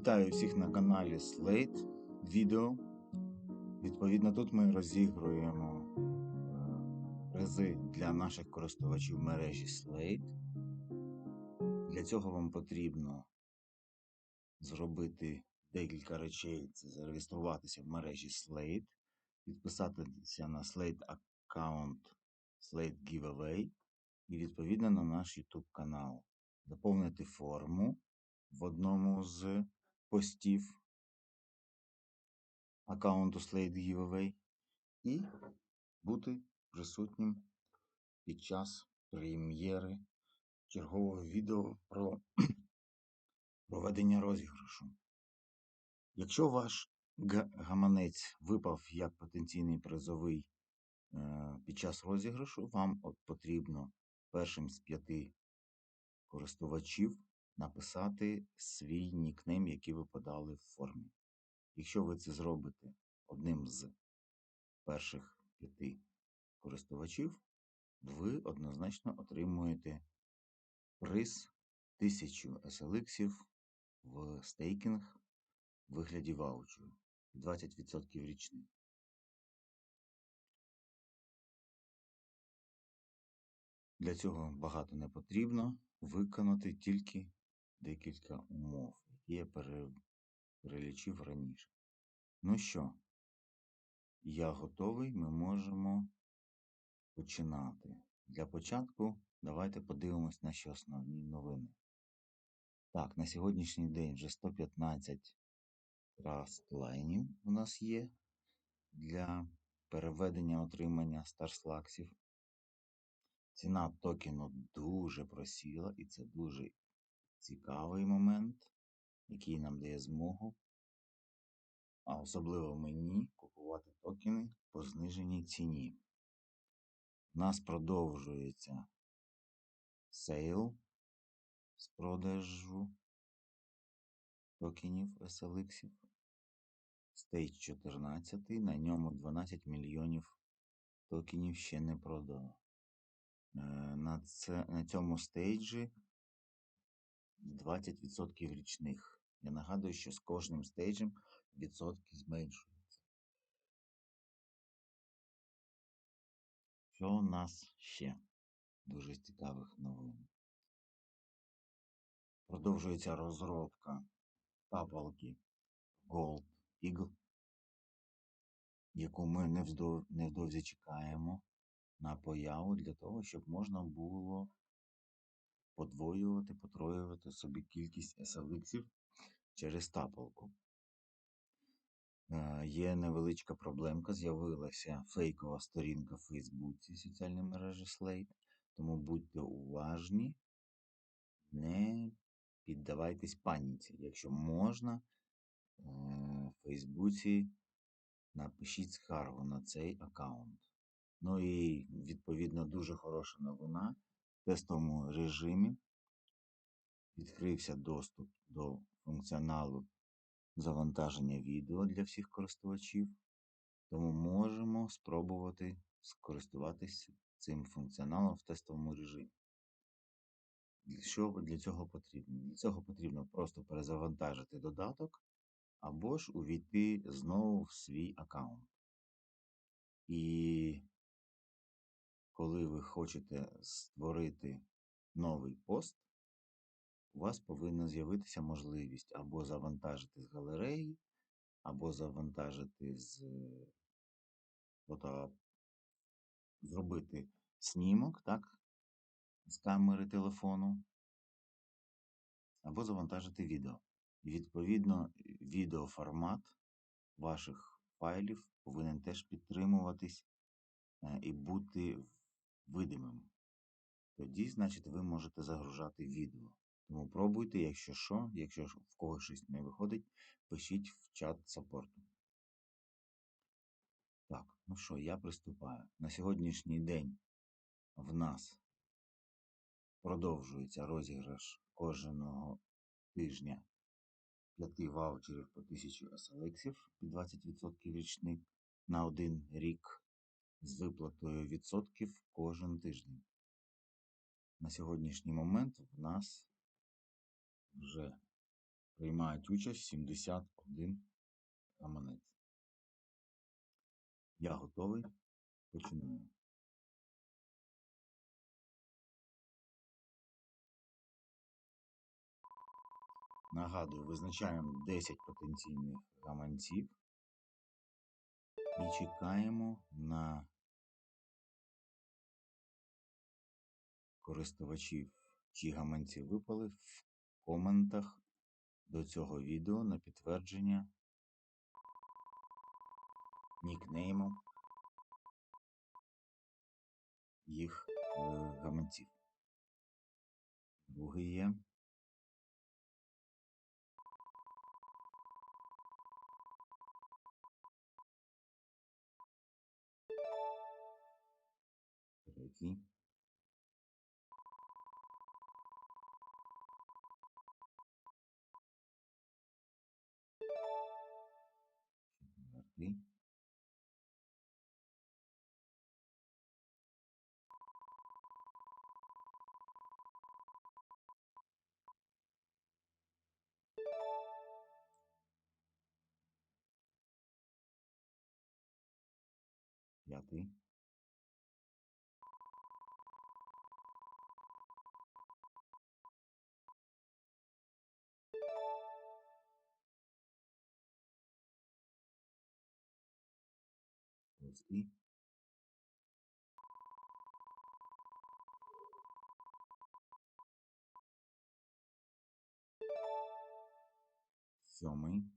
Вітаю всіх на каналі Slate Відео. Відповідно, тут ми розігруємо е, призи для наших користувачів мережі Slate. Для цього вам потрібно зробити декілька речей: це зареєструватися в мережі Slate, підписатися на Slate аккаунт Slate Giveaway і відповідно на наш YouTube канал, заповнити форму в одному з постів аккаунту Slate Giveaway і бути присутнім під час прем'єри чергового відео про проведення розіграшу. Якщо ваш гаманець випав як потенційний призовий е, під час розіграшу, вам от потрібно першим з п'яти користувачів написати свій нікнейм, який ви подали в формі. Якщо ви це зробите одним з перших п'яти користувачів, ви однозначно отримуєте приз 1000 SLX в стейкінг в вигляді ваучеру 20% річних. Для цього багато не потрібно виконати тільки декілька умов, які я перелічив раніше. Ну що, я готовий, ми можемо починати. Для початку давайте подивимось наші основні новини. Так, на сьогоднішній день вже 115 трастлайнів у нас є для переведення отримання старслаксів. Ціна токену дуже просіла, і це дуже цікавий момент, який нам дає змогу, а особливо мені, купувати токени по зниженій ціні. У нас продовжується сейл з продажу токенів SLX. Стейдж 14, на ньому 12 мільйонів токенів ще не продано. Е, На, це, на цьому стейджі 20% річних. Я нагадую, що з кожним стейджем відсотки зменшуються. Що у нас ще дуже цікавих новин? Продовжується розробка тапалки Gold Eagle, яку ми невдовзі чекаємо на появу для того, щоб можна було подвоювати, потроювати собі кількість SLX через тапалку. Е, Є невеличка проблемка, з'явилася фейкова сторінка в Фейсбуці соціальної мережі Slate, тому будьте уважні, не піддавайтесь паніці. Якщо можна, е, в Фейсбуці напишіть скаргу на цей аккаунт. Ну і відповідно дуже хороша новина. Тестовому режимі відкрився доступ до функціоналу завантаження відео для всіх користувачів, тому можемо спробувати скористуватися цим функціоналом в тестовому режимі. Що для цього потрібно? Для цього потрібно просто перезавантажити додаток або ж увійти знову в свій аккаунт. І коли ви хочете створити новий пост, у вас повинна з'явитися можливість або завантажити з галереї, або завантажити з зробити снімок, так, з камери телефону, або завантажити відео. І відповідно відеоформат ваших файлів повинен теж підтримуватись е, і бути видимим. Тоді, значить, ви можете загружати відео. Тому пробуйте, якщо що, якщо в когось щось не виходить, пишіть в чат саппорту. Так, ну що, я приступаю. На сьогоднішній день в нас продовжується розіграш кожного тижня 5 ваучерів по 1000 SLX під 20% річних на один рік з виплатою відсотків кожен тиждень. На сьогоднішній момент в нас вже приймають участь 71 гаманець. Я готовий. Починаю. Нагадую, визначаємо 10 потенційних гаманців і чекаємо на користувачів, чиї гаманці випали в коментах до цього відео на підтвердження нікнейму їх е, гаманців. Другий є. Третій. me пятый assim. Filma, hein?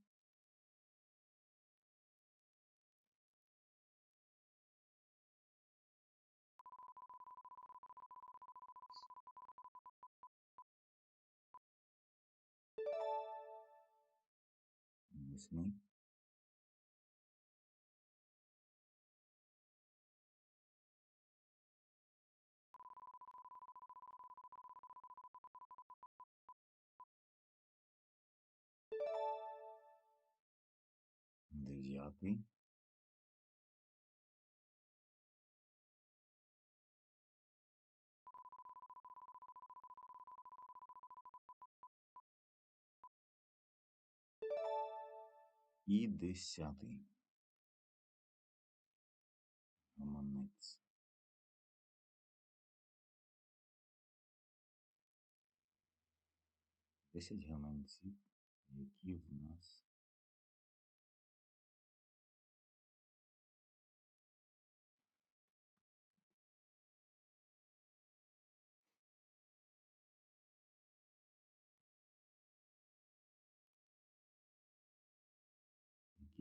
Isso. Дев'ятий. І десятий. Гаманець. Десять гаманців, які в нас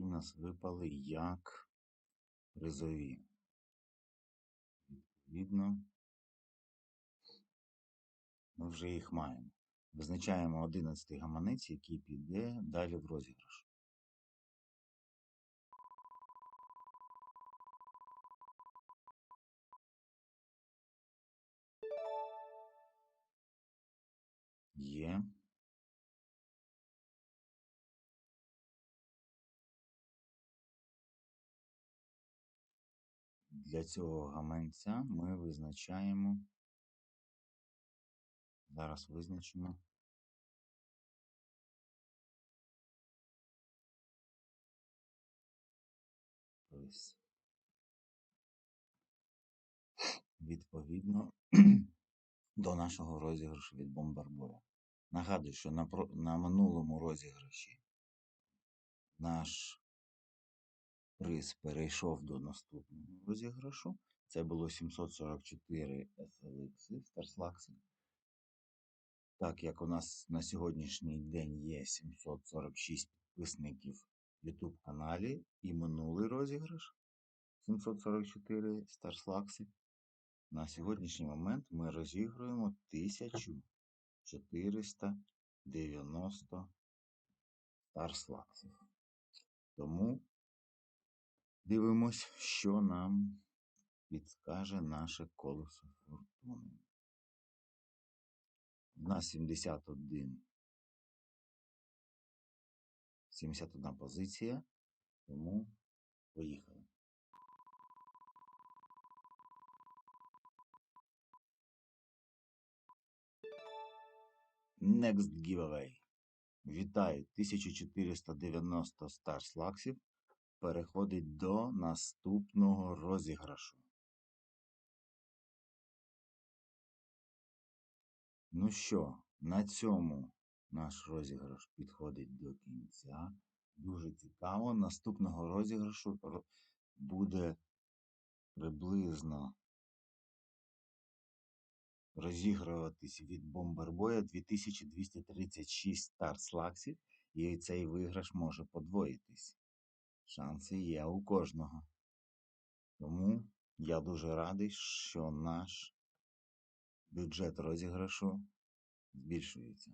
які нас випали як призові. Відповідно, ми вже їх маємо. Визначаємо 11 гаманець, який піде далі в розіграш. Є. Для цього гаманця ми визначаємо. Зараз визначимо. Відповідно до нашого розіграшу від бомбарбоя. Нагадую, що на, на минулому розіграші наш приз перейшов до наступного розіграшу. Це було 744 SLX Старслакси. Так як у нас на сьогоднішній день є 746 підписників в YouTube каналі і минулий розіграш 744 Старслакси. На сьогоднішній момент ми розігруємо 1490 Старслаксів. Тому дивимось, що нам підскаже наше колесо фортуни. У нас 71 71 позиція, тому поїхали. Next giveaway. Вітаю! 1490 Stars лаксів переходить до наступного розіграшу. Ну що, на цьому наш розіграш підходить до кінця. Дуже цікаво. Наступного розіграшу буде приблизно розігруватись від Бомбербоя 2236 Stars лаксів, і цей виграш може подвоїтись. Шанси є у кожного. Тому я дуже радий, що наш бюджет розіграшу збільшується.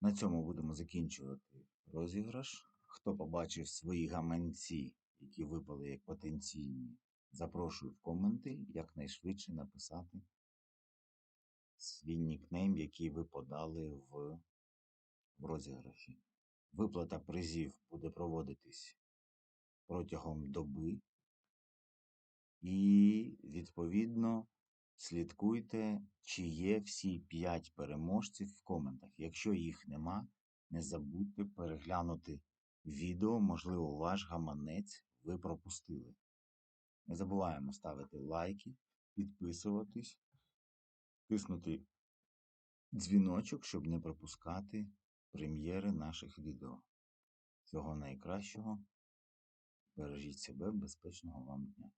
На цьому будемо закінчувати розіграш. Хто побачив свої гаманці, які випали як потенційні, запрошую в коменти якнайшвидше написати свій нікнейм, який ви подали в, розіграші. Виплата призів буде проводитись протягом доби. І, відповідно, слідкуйте, чи є всі 5 переможців в коментах. Якщо їх нема, не забудьте переглянути відео, можливо, ваш гаманець ви пропустили. Не забуваємо ставити лайки, підписуватись, тиснути дзвіночок, щоб не пропускати прем'єри наших відео. Всього найкращого. Бережіть себе, безпечного вам дня.